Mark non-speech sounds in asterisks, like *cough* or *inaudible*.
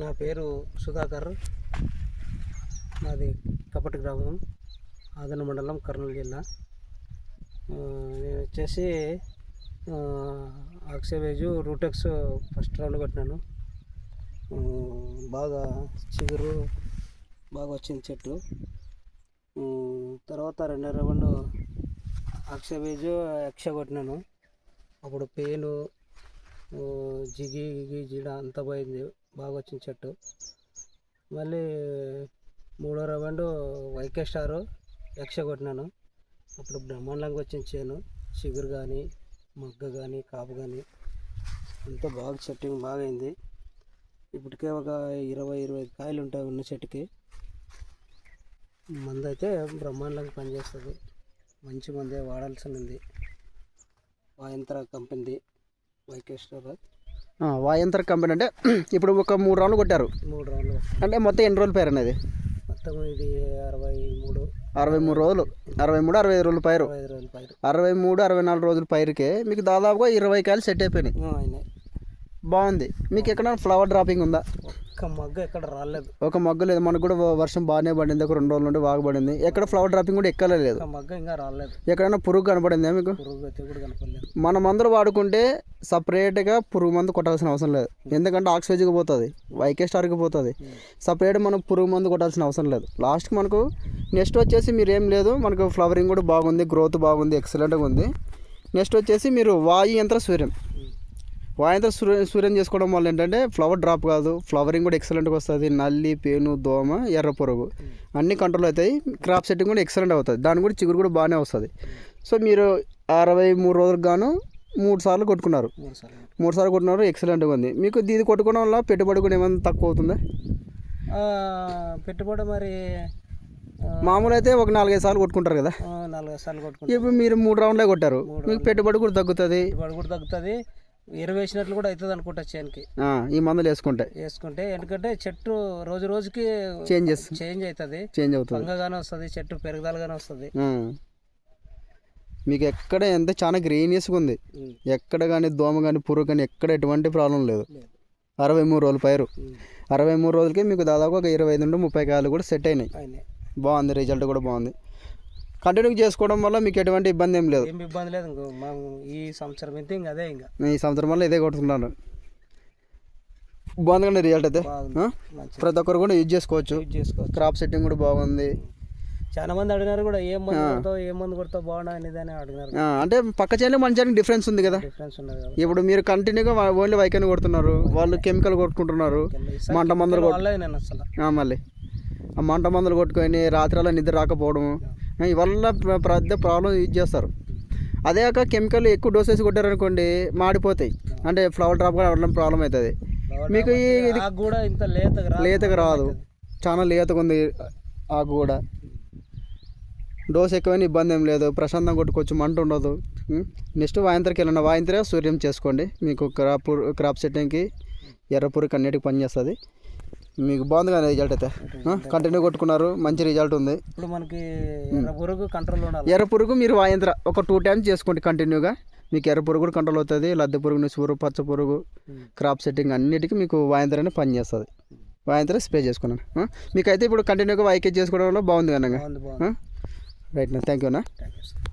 నా పేరు సుధాకర్. నాది కపటి గ్రామం ఆదన మండలం కర్నూలు జిల్లా. నేను వచ్చేసి ఆక్సివేజు రూటెక్స్ ఫస్ట్ రౌండ్ కొట్టినాను. బాగా చిగురు బాగా వచ్చింది చెట్టు. తర్వాత రెండో రౌండ్ ఆక్సివేజు ఎక్ష కొట్టినాను. అప్పుడు పెయిన్ జిగి గిగి జీడ అంతా పోయింది. బాగా వచ్చింది చెట్టు. మళ్ళీ మూడో రౌండ్ వైకే స్టార్. యక్ష కొట్టినాను. అప్పుడు బ్రహ్మాండంగా వచ్చింది చేను. చిగురు కానీ మగ్గ కానీ కాపు కానీ అంతా బాగా చెట్టింగ్ బాగా అయింది. ఇప్పటికే ఒక ఇరవై ఇరవై కాయలు ఉంటాయి ఉన్న చెట్టుకి. మందు అయితే బ్రహ్మాండంగా పనిచేస్తుంది. మంచి మందే వాడాల్సి ఉంది. వాయంత్ర కంపెనీది వాయంత్ర కంపెనీ అంటే *clears throat* ఇప్పుడు ఒక మూడు రౌండ్లు కొట్టారు. మూడు రౌండ్లు అంటే మొత్తం ఎన్ని రోజులు పేరు అనేది? మొత్తం ఇది అరవై మూడు అరవై మూడు రోజులు అరవై మూడు అరవై ఐదు రోజుల పైరు. అరవై మూడు అరవై నాలుగు రోజుల పైరుకే. మీకు దాదాపుగా ఇరవై కాయలు సెట్ అయిపోయినాయి. బాగుంది. మీకు ఎక్కడ ఫ్లవర్ డ్రాపింగ్ ఉందా? ఒక్క మగ్గ ఎక్కడ రాలేదు. ఒక మగ్గు లేదు. మనకు కూడా వర్షం బాగానే పడింది. ఒక రెండు రోజుల నుండి బాగా పడింది. ఎక్కడ ఫ్లవర్ డ్రాపింగ్ కూడా ఒక్క మగ్గ ఇంకా రాలేదు. ఎక్కడైనా పురుగు కనపడిందా మీకు? మన మందులు వాడుకుంటే సపరేట్గా పురుగు మందు కొట్టాల్సిన అవసరం లేదు. ఎందుకంటే ఆక్సిజన్కి పోతుంది. వైకే స్టార్కి పోతుంది. సపరేట్ మనం పురుగు మందు కొట్టాల్సిన అవసరం లేదు. లాస్ట్కి మనకు నెక్స్ట్ వచ్చేసి మీరు ఏం లేదు. మనకు ఫ్లవరింగ్ కూడా బాగుంది. గ్రోత్ బాగుంది. ఎక్సలెంట్గా ఉంది. నెక్స్ట్ వచ్చేసి మీరు వాయు యంత్ర సూర్యం. వాయంత్ర సూర్య సూర్యం చేసుకోవడం వల్ల ఏంటంటే ఫ్లవర్ డ్రాప్ కాదు ఫ్లవరింగ్ కూడా ఎక్సలెంట్గా వస్తుంది నల్లి పేను దోమ ఎర్ర పురుగు అన్ని కంట్రోల్ అవుతాయి క్రాప్ సెట్టింగ్ కూడా ఎక్సలెంట్ అవుతుంది దాని కూడా చిగురు కూడా బాగానే వస్తుంది. సో మీరు అరవై మూడు రోజులకు గాను మూడు సార్లు కొట్టుకున్నారు. మూడు సార్లు. కొట్టుకున్నారు ఎక్సలెంట్గా ఉంది. మీకు ఇది కొట్టుకోవడం వల్ల పెట్టుబడి కూడా ఏమైనా తక్కువ అవుతుందా? పెట్టుబడి మరి మామూలు అయితే ఒక నాలుగైదు సార్లు కొట్టుకుంటారు కదా. ఆ, నాలుగు సార్లు కొట్టుకుంటాం ఇప్పుడు మీరు మూడు రౌండ్లే కొట్టారు. మీకు పెట్టుబడి కూడా తగ్గుతుంది. పెట్టుబడి కూడా తగ్గుతుంది. ఎరువు వేసినట్లు కూడా అవుతుంది అనుకుంటా చేనుకి. ఈ మందులు వేసుకుంటే. వేసుకుంటే ఎందుకంటే చెట్టు రోజు రోజుకి చేంజెస్ చేంజ్ అవుతుంది. చేంజ్ అవుతుంది. పంగగానే వస్తుంది చెట్టు పెరుగుదలగానే వస్తుంది. మీకు ఎక్కడ ఎంత చాలా గ్రీనియస్గా ఉంది. ఎక్కడ కానీ దోమ కానీ పురుగు కానీ ఎక్కడ ఎటువంటి ప్రాబ్లం లేదు. అరవై మూడు రోజులు పైరు. అరవై మూడు రోజులకి మీకు దాదాపు ఒక ఇరవై ఐదు నుండి ముప్పై కాయలు కూడా సెట్ అయినాయి. బాగుంది రిజల్ట్ కూడా బాగుంది. కంటిన్యూ చేసుకోవడం వల్ల మీకు ఎటువంటి ఇబ్బంది ఏం లేదు. ఏం ఇబ్బంది లేదు ఇంకో మనం ఈ సంవత్సరం అయితే ఇంకా అదే ఇంకా. ఈ సంవత్సరం వల్ల ఇదే కొట్టుకుంటాను బాగుంది కానీ రిజల్ట్ అయితే? ఆ? ప్రతి ఒక్కరు కూడా యూజ్ చేసుకోవచ్చు. యూజ్ చేసుకోవచ్చు. క్రాప్ సెట్టింగ్ కూడా బాగుంది. చాలా మంది అడిగినారు కూడా ఏం మందు కొడతావు ఏం మందు కొడతావు బాగున్నా అనేది అని అడిగినారు. ఆ, అంటే పక్క చేనులు మన చేనుకి డిఫరెన్స్ ఉంది కదా. డిఫరెన్స్ ఉన్నది కదా ఇప్పుడు మీరు కంటిన్యూగా ఓన్లీ వైకన్ కొడుతున్నారు. వాళ్ళు కెమికల్ కొట్టుకుంటున్నారు. మంట మందులు కొట్టు వల్లే నేను అసలు. ఆ, మళ్ళీ. ఆ మంట మందులు కొట్టుకొని రాత్రిలో నిద్ర రాకపోవడం ఆ, ఇవల్ల పెద్ద ప్రాబ్లం యూజ్ చేస్తారు. అదే కాక కెమికల్ ఎక్కువ డోసెస్ కొట్టారనుకోండి మాడిపోతాయి. అంటే ఫ్లవర్ డ్రాప్ కూడా అవ్వడం ప్రాబ్లం అవుతుంది. మీకు ఈ ఇది కూడా ఇంత లేతగా లేతగా రాదు. చాలా లేతగా ఉంది ఆకు కూడా. డోస్ ఎక్కువైన ఇబ్బంది ఏం లేదు. ప్రశాంతంగా కొట్టుకోవచ్చు. మంట ఉండదు. నెక్స్ట్ వాయంత్రకి వెళ్ళిన వాయంత్ర సూర్యం చేసుకోండి. మీకు క్రాప్ క్రాప్ సెట్టింగ్కి ఎర్రపూరికి అన్నిటికి పనిచేస్తుంది. మీకు బాగుంది కానీ రిజల్ట్ అయితే? కంటిన్యూ కొట్టుకున్నారు మంచి రిజల్ట్ ఉంది. ఇప్పుడు మనకి ఎర్ర పురుగు కంట్రోల్ ఉండాలి. ఎర్ర పురుగు మీరు వాయంత్ర ఒక టూ టైమ్స్ చేసుకోండి కంటిన్యూగా మీకు ఎర్ర పురుగు కూడా కంట్రోల్ అవుతుంది లద్దె పురుగు నుంచి పురుగు పచ్చ పురుగు క్రాప్ సెట్టింగ్ అన్నిటికీ మీకు వాయంత్రనే పనిచేస్తుంది వాయంత్ర స్ప్రే చేసుకున్నాను? మీకైతే ఇప్పుడు కంటిన్యూగా వైకేజ్ చేసుకోవడం వల్ల బాగుంది కనుక. రైట్ నా థ్యాంక్ యూ నా థ్యాంక్ యూ సార్